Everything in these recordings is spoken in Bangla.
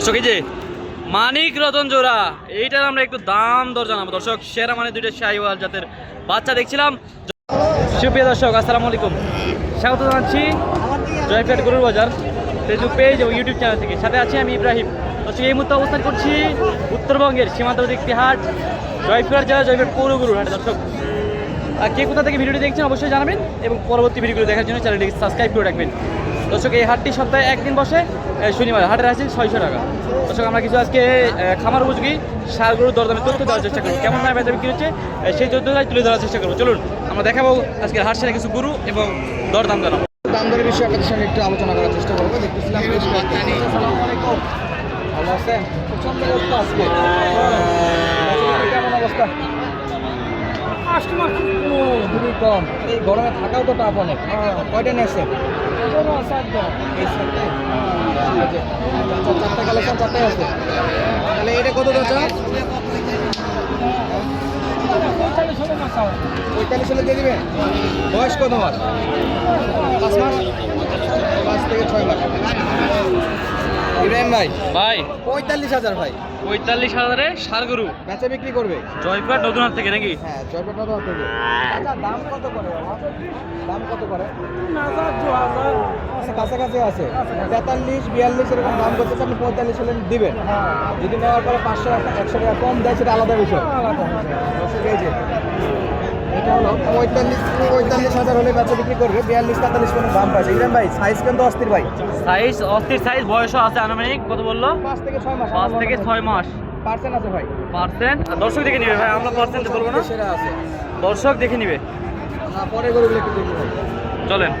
দর্শক, এই যে মানিক রতন জোড়া, এইটার আমরা একটু দাম দর জানাব। দর্শক, সেরা মানে দুইটা শাহিওয়াল জাতের বাচ্চা দেখছিলাম। সুপ্রিয় দর্শক, আসসালামু আলাইকুম। স্বাগত জানাচ্ছি জয়পেট গরুর বাজার ফেসবুক পেজ এবং ইউটিউব চ্যানেল থেকে। সাথে আছি আমি ইব্রাহিম। দর্শক, এই মুহূর্তে অবস্থান করছি উত্তরবঙ্গের সীমান্তবর্তী একটি হাট, জয়পুরহাট জেলা জয়পুর পৌর গরুর হাটে। দর্শক আর কে কোথা থেকে ভিডিওটি দেখছেন অবশ্যই জানাবেন এবং পরবর্তী ভিডিওগুলো দেখার জন্য চ্যানেলটিকে সাবস্ক্রাইব করে রাখবেন। দর্শক এই হাটটি সপ্তাহে একদিন বসে শনিবার। হাটের আছে ছয়শো টাকা। দর্শক আমরা কিছু আজকে খামার উপযোগী সার গরুর দরদামে তথ্য দেওয়ার চেষ্টা করব। কেমন দামে বেচা বিক্রি হচ্ছে সেই তথ্যটাই তুলে ধরার চেষ্টা করব। চলুন আমরা দেখাবো আজকের হাট সেরা কিছু গরু এবং দরদাম জানাব। দাম দরের বিষয়ে আপনাদের সঙ্গে একটু আলোচনা করার চেষ্টা করব। দেখতেছিলাম। ভালো আছেন? প্রচণ্ড অবস্থা আজকে। কেমন অবস্থা? খুবই কম। এই গরমে থাকাও তো টাফ অনেক। কয়টা নিয়েছেন এই চারটে? কালেকশন চারটাই আছে। তাহলে এটা কত দাদা পঁয়তাল্লিশ হলে দিয়ে দিবেন? বয়স কত মাস পাঁচ মাস? পাঁচ থেকে ছয় মাস। ইব্রাহিম ভাই ভাই। পঁয়তাল্লিশ হাজার ভাই। পঁয়তাল্লিশ হাজারে সার গরু বেচা বিক্রি করবে? জয়পুরহাট নতুন থেকে নাকি? হ্যাঁ জয়পুর কত থেকে। আচ্ছা দাম কত করে? দাম কত করে? আচ্ছা, কাছাকাছি আছে। তেতাল্লিশ বিয়াল্লিশ এরকম দাম করতেছে আপনি পঁয়তাল্লিশ হলে দিবেন। যদি নেওয়ার পরে পাঁচশো টাকা একশো টাকা কম দেয় সেটা আলাদা বিষয়। যে। এটা হলো পঁয়তাল্লিশ পঁয়তাল্লিশ হাজার হলে বিক্রি করবে। বিয়াল্লিশ তেতাল্লিশ দাম ভাই সাইজ কিন্তু অস্থির ভাই? সাইজ অস্থির সাইজ বয়সও আছে আনুমানিক কত বলল? পাঁচ থেকে ছয় মাস পাঁচ থেকে ছয় মাস। পার্সেন্ট আছে ভাই। পার্সেন্ট দর্শক দেখে নিবে ভাই আমরা পার্সেন্ট বলব না। সেরা আছে। দর্শক দেখে নিবে। না পরে গরুগুলো একটু দেখি চলেন।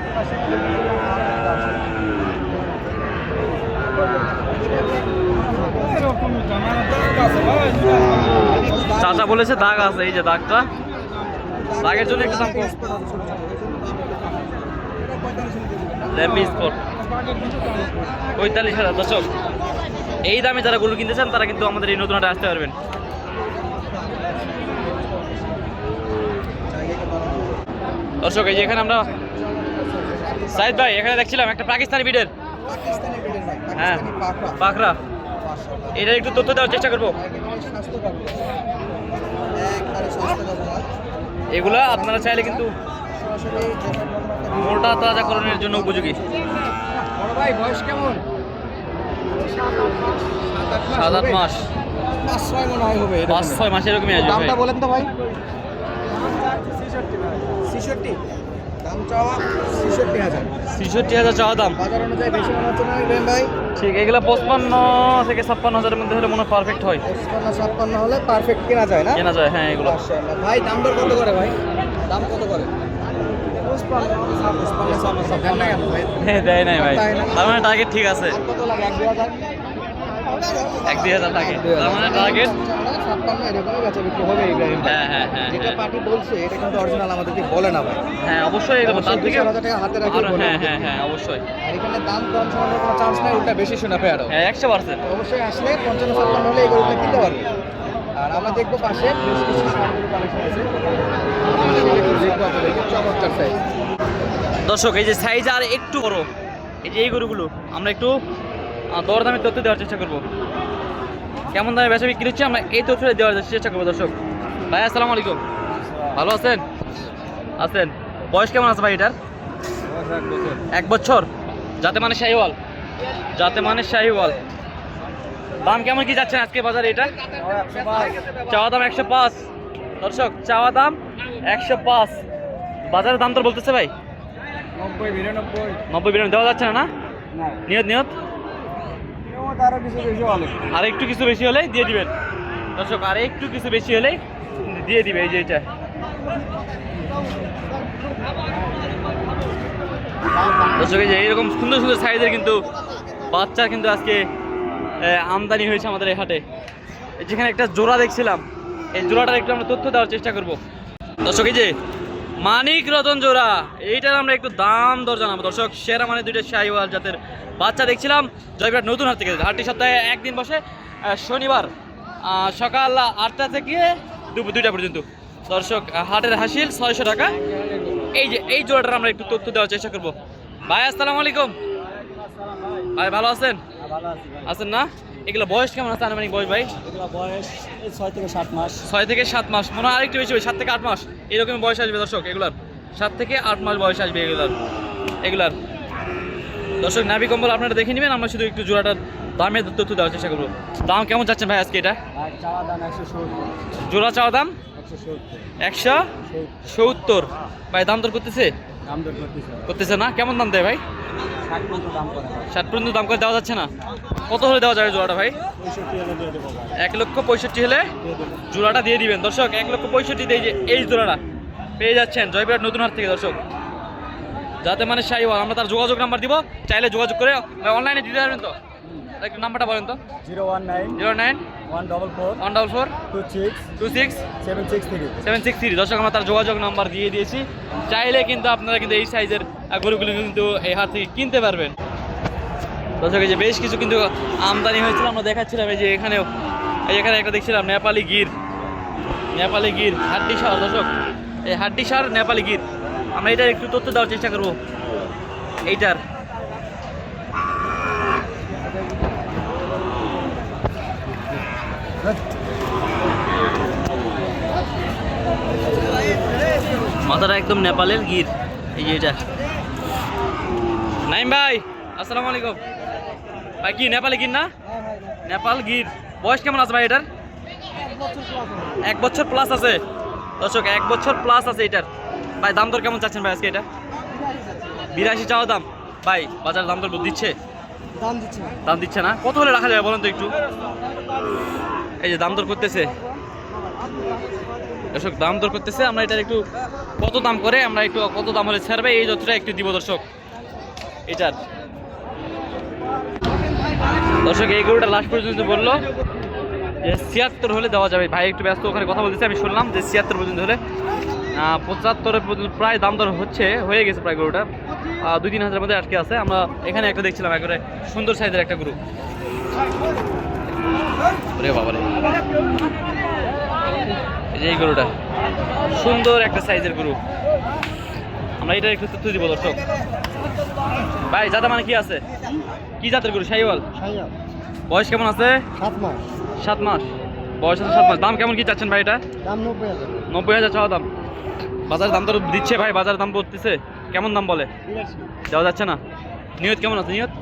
চাচা বলেছে দাগ আছে এই যে দাগটা। দাগের জন্য একটু দাম কম। ল্যাম্বি স্পট পঁয়তাল্লিশ হাজার দর্শক। এই দামে যারা গরু কিনতে চান তারা কিন্তু আমাদের এই নতুন আসতে পারবেন। দর্শক এই যে এখানে আমরা সাইদ ভাই এখানে দেখছিলাম একটা পাকিস্তানি বিডের হ্যাঁ মাশাআল্লাহ এটার একটু তথ্য দেওয়ার চেষ্টা করব একেবারে স্বাস্থ্যকর একবারে স্বাস্থ্যকর মাল। এগুলা আপনারা চাইলে কিন্তু মোটা তাজা করণের তাজাকরণের জন্য উপযোগী। বড় ভাই বয়স কেমন? সাত আট মাস। পাঁচ ছয় মনে হয় হবে। পাঁচ ছয় মাস এরকমই আসবে দামটা ভাই। বলেন তো ভাই। ছেষট্টি? চাওয়া ছেষট্টি হাজার। ছেষট্টি হাজার চাওয়া দাম? বাজার অনুযায়ী বেশি মনে হচ্ছে না ইব্রাহিম ভাই? ঠিক এগুলা পঁচপান্ন থেকে ছাপ্পান্ন হাজারের মধ্যে হলে মনে হয় পারফেক্ট হয়। পঁচপান্ন ছাপ্পান্ন হলে পারফেক্ট কেনা যায় না? কেনা যায় হ্যাঁ এগুলো। ভাই দাম দর কত করে ভাই? দাম কত করে? হ্যাঁ দেয় নাই ভাই। তার মানে টার্গেট ঠিক আছে। কত লাগে? এক দুই হাজার? এক দুই হাজার টার্গেট তার মানে টার্গেট ছাপ্পান্ন এরকমই বেচা বিক্রি হবে ইব্রাহিম হ্যাঁ হ্যাঁ হ্যাঁ যেটা হ্যাঁ। পার্টি বলছে এটা কিন্তু অরিজিনাল আমাদেরকে বলে না ভাই। হ্যাঁ অবশ্যই এগুলো তার থেকে 2,000 টাকা হাতে রাখি হ্যাঁ হ্যাঁ হ্যাঁ অবশ্যই। আর এখানে দাম কম শোনানোর কোনো চান্স নাই ওটা বেশি শোনাবে আরও। হ্যাঁ একশো পার্সেন্ট অবশ্যই আসলে পঞ্চান্ন ছাপ্পান্ন হলে কিনতে পারবে। আর আমরা দেখব পাশে বেশ কিছু কালেকশন আছে দেখব আপনাদেরকে চমৎকার সাইজ দর্শক এই যে সাইজ আর একটু বড়। এই যে এই গরুগুলো আমরা একটু দরদামের তথ্য দেওয়ার চেষ্টা করব। কেমন দামে বেচা বিক্রি হচ্ছে? আমরা এই তথ্যটা দেওয়ার চেষ্টা করব দর্শক। ভাই আসসালামু আলাইকুম। ভালো আছেন? আছেন। বয়স কেমন আছে ভাই এটার? এক বছর। যাতে মানে শাহিওয়াল। যাতে মানে শাহিওয়াল। দাম কেমন কি যাচ্ছে আজকে বাজারে এটা? চাওয়া দাম একশো পাঁচ। দর্শক চাওয়া দাম একশো পাঁচ। বাজারের দাম তোর বলতেছে ভাই? নব্বই বিরানব্বই। নব্বই বিরানব্বই। দেওয়া যাচ্ছে না না? না। নিয়ত নিয়ত? আরও একটু কিছু বেশি হলেই দিয়ে দিবেন। দর্শক, আর একটু কিছু বেশি হলেই দিয়ে দিবে এই যে এটা। দর্শক যে এইরকম সুন্দর সুন্দর সাইজের কিন্তু বাচ্চা কিন্তু আজকে আমদানি হয়েছে আমাদের এই হাটে। যেখানে একটা জোড়া দেখছিলাম, এই জোড়াটার একটু আমরা তথ্য দেওয়ার চেষ্টা করব। দর্শক, এই যে মানিক রতন জোড়া। এইটার আমরা একটু দাম দর জানাব। দর্শক সেরা মানে দুইটা শাহিওয়াল জাতের বাচ্চা দেখছিলাম। জয়পুরহাট নতুন হাট থেকে। হাটটি সপ্তাহে একদিন বসে শনিবার সকাল আটটা থেকে দুপুর দুইটা পর্যন্ত। দর্শক হাটের হাসিল ছয়শো টাকা। এই যে এই জোড়াটার আমরা একটু তথ্য দেওয়ার চেষ্টা করব। ভাই আসসালামু আলাইকুম। ভাই ভালো আছেন? ভাই। আছেন না? এগুলো বয়স কেমন আছে আনুমানিক বয়স ভাই? এগুলো বয়স ছয় থেকে সাত মাস। ছয় থেকে সাত মাস। মনে হয় আরেকটু বেশি হবে সাত থেকে আট মাস। এরকম বয়স আসবে দর্শক এগুলার। সাত থেকে আট মাস বয়স আসবে এগুলার। এগুলার। দর্শক নাবি কম্বল আপনারা দেখে নেবেন আমরা শুধু একটু জোড়াটার দামের তথ্য দেওয়ার চেষ্টা করব। দাম কেমন চাচ্ছেন ভাই আজকে এটা? জোড়া চাওয়া দাম? একশো সত্তর। ভাই দাম দর করতেছে? করতেছে। না? কেমন দাম দেয় ভাই? ষাট পর্যন্ত দাম করা দেওয়া যাচ্ছে না? কত হলে দেওয়া যাবে জোড়াটা ভাই? এক লক্ষ পঁয়ষট্টি হলে জোড়াটা দিয়ে দিবেন। দর্শক এক লক্ষ পঁয়ষট্টি দিয়ে যে এই জোড়াটা পেয়ে যাচ্ছেন জয়বিরাট নতুন হাট থেকে দর্শক। যাতে মানে সাই আমরা তার যোগাযোগ নাম্বার দিব। চাইলে যোগাযোগ করে অনলাইনে দিতে পারবেন তো? একটু নাম্বারটা বলেন তো। Zero one nine zero nine one double four one double four two six two six seven six three seven six three. দর্শক আমরা তার যোগাযোগ নাম্বার দিয়ে দিয়েছি। চাইলে কিন্তু আপনারা কিন্তু এই সাইজের গরুগুলো কিন্তু এই হাট থেকে কিনতে পারবেন। দর্শক যে বেশ কিছু কিন্তু আমদানি হয়েছিল। আমরা দেখাচ্ছিলাম এই যে এখানেও এই এখানে একটা দেখছিলাম নেপালি গির। নেপালি গির হাড্ডি সার দর্শক। এই হাড্ডি সার নেপালি গির। আমরা এটার একটু তথ্য দেওয়ার চেষ্টা করব। এইটার। মাথাটা একদম নেপালের গির। এই যে এটা। নাইম ভাই আসসালামু আলাইকুম। ভাই কি নেপালি গির না? নেপাল গির। বয়স কেমন আছে ভাই এটার? এক বছর প্লাস আছে। দর্শক এক বছর প্লাস আছে এটার। ভাই দাম দর কেমন চাচ্ছেন ভাই আজকে এটা? বিরাশি চাওয়া দাম। ভাই বাজার দাম দর দিচ্ছে? দাম দিচ্ছে দাম দিচ্ছে না? কত হলে রাখা যাবে বলুন তো একটু? এই যে দাম দর করতেছে। দর্শক, দাম দর করতেছে, আমরা এটার একটু কত দাম করে, আমরা একটু কত দাম হলে ছাড়বে, এই যতটা একটু দিব দর্শক, এটার। দর্শক, এই গরুটা লাস্ট পর্যন্ত বলল যে ছিয়াত্তর হলে দেওয়া যাবে। ভাই, একটু ব্যস্ত ওখানে কথা বলতেছে, আমি শুনলাম যে ছিয়াত্তর পর্যন্ত হলে পঁচাত্তরের পর্যন্ত প্রায় দাম দর হচ্ছে, হয়ে গেছে প্রায় গরুটা। দুই, তিন হাজারের মধ্যে আটকে আছে। আমরা এখানে একটা দেখছিলাম, একবারে সুন্দর সাইজের একটা গরু। ওরে বাবারে। এই যে এই গরুটা সুন্দর একটা সাইজের গরু। আমরা এটা একটু তথ্য দিব দর্শক। ভাই জাতা মানে কি আছে? কি জাতের গরু? শাহিওয়াল বয়স কেমন আছে? সাত মাস। সাত মাস। বয়স আছে সাত মাস। দাম কেমন কি চাচ্ছেন ভাই এটা? দাম নব্বই হাজার। নব্বই হাজার চাওয়া দাম। বাজার দাম তো দিচ্ছে ভাই বাজার দাম বলতেছে। কেমন দাম বলে? দেওয়া যাচ্ছে না। নিয়ত কেমন আছে? নিয়ত?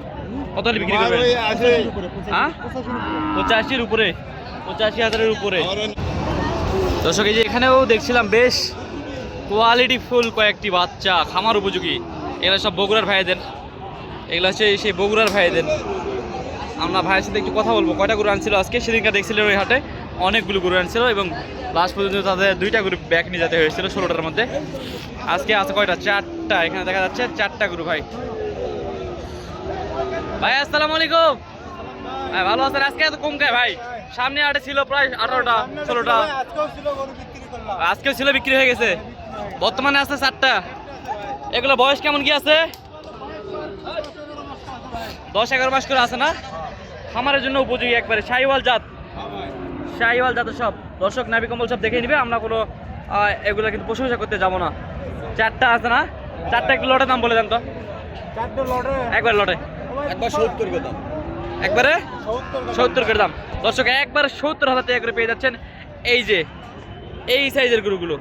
কত হলে বিক্রি করবেন? হ্যাঁ? পঁচাশির উপরে। পঁচাশি হাজারের উপরে। দর্শক এই যে এখানেও দেখছিলাম বেশ কোয়ালিটি ফুল কয়েকটি বাচ্চা খামার উপযোগী। এগুলো সব বগুড়ার ভাইদের। এগুলো হচ্ছে সেই বগুড়ার ভাইদের। আমরা ভাইয়ের সাথে একটু কথা বলব। কয়টা গরু আনছিল আজকে? সেদিনকার দেখছিলেন ওই হাটে অনেকগুলো গরু আনছিল এবং লাস্ট পর্যন্ত তাদের দুইটা গরু ব্যাগ নিয়ে যেতে হয়েছিল ষোলোটার মধ্যে। আজকে আছে কয়টা? চারটা। এখানে দেখা যাচ্ছে চারটা গরু ভাই। ভাই আসসালামু আলাইকুম। হ্যাঁ ভালো আছেন? আজকে এত কম খায় ভাই। সামনে আটে ছিল প্রায় আঠারোটা ষোলোটা। আজকেও ছিল বিক্রি হয়ে গেছে। বর্তমানে আছে চারটা। এগুলো বয়স কেমন কি আছে? দশ এগারো মাস করে আছে না? খামারের জন্য উপযোগী একবারে। শাহিওয়াল জাত। শাহিওয়াল জাতের সব। দর্শক নাবি কম্বল সব দেখে নিবে আমরা কোনো এগুলো কিন্তু প্রশংসা করতে যাব না। চারটা আছে না? চারটা একটু লটের দাম বলে দেন তো। লটে। একবার লটে। একবার সত্তর করে দাম। একবারে? সত্তর করে দাম। দর্শক একবার সত্তর হাজার টাকা করে পেয়ে যাচ্ছেন এই যে এই সাইজের গরুগুলো।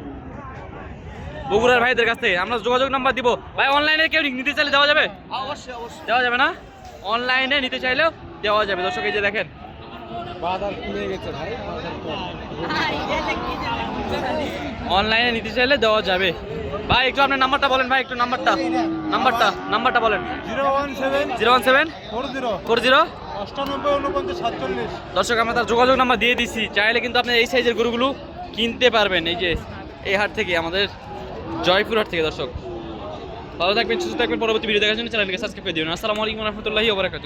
বগুড়ার ভাইদের কাছ থেকে। আমরা যোগাযোগ নাম্বার দিব। ভাই অনলাইনে কেউ নিতে চাইলে দেওয়া যাবে? অবশ্যই অবশ্যই। দেওয়া যাবে না? অনলাইনে নিতে চাইলেও দেওয়া যাবে। দর্শক এই যে দেখেন। অনলাইনে নিতে চাইলে দেওয়া যাবে। ভাই একটু আপনার নাম্বারটা বলেন ভাই একটু নাম্বারটা। নাম্বারটা নাম্বারটা বলেন। Zero one seven zero one seven four zero four zero অষ্টানব্বই উনপঞ্চাশ সাতচল্লিশ দর্শক আমরা তার যোগাযোগ নাম্বার দিয়ে দিচ্ছি চাইলে কিন্তু আপনি এই সাইজের গরুগুলো কিনতে পারবেন। এই যে এই হাট থেকে আমাদের জয়পুর হাট থেকে দর্শক। ভালো থাকবেন সুস্থ থাকবেন। পরবর্তী ভিডিও দেখার জন্য চ্যানেলকে সাবস্ক্রাইব করে দিবেন। আসসালামু আলাইকুম রহমতুল্লাহি ওবরাকাতুহু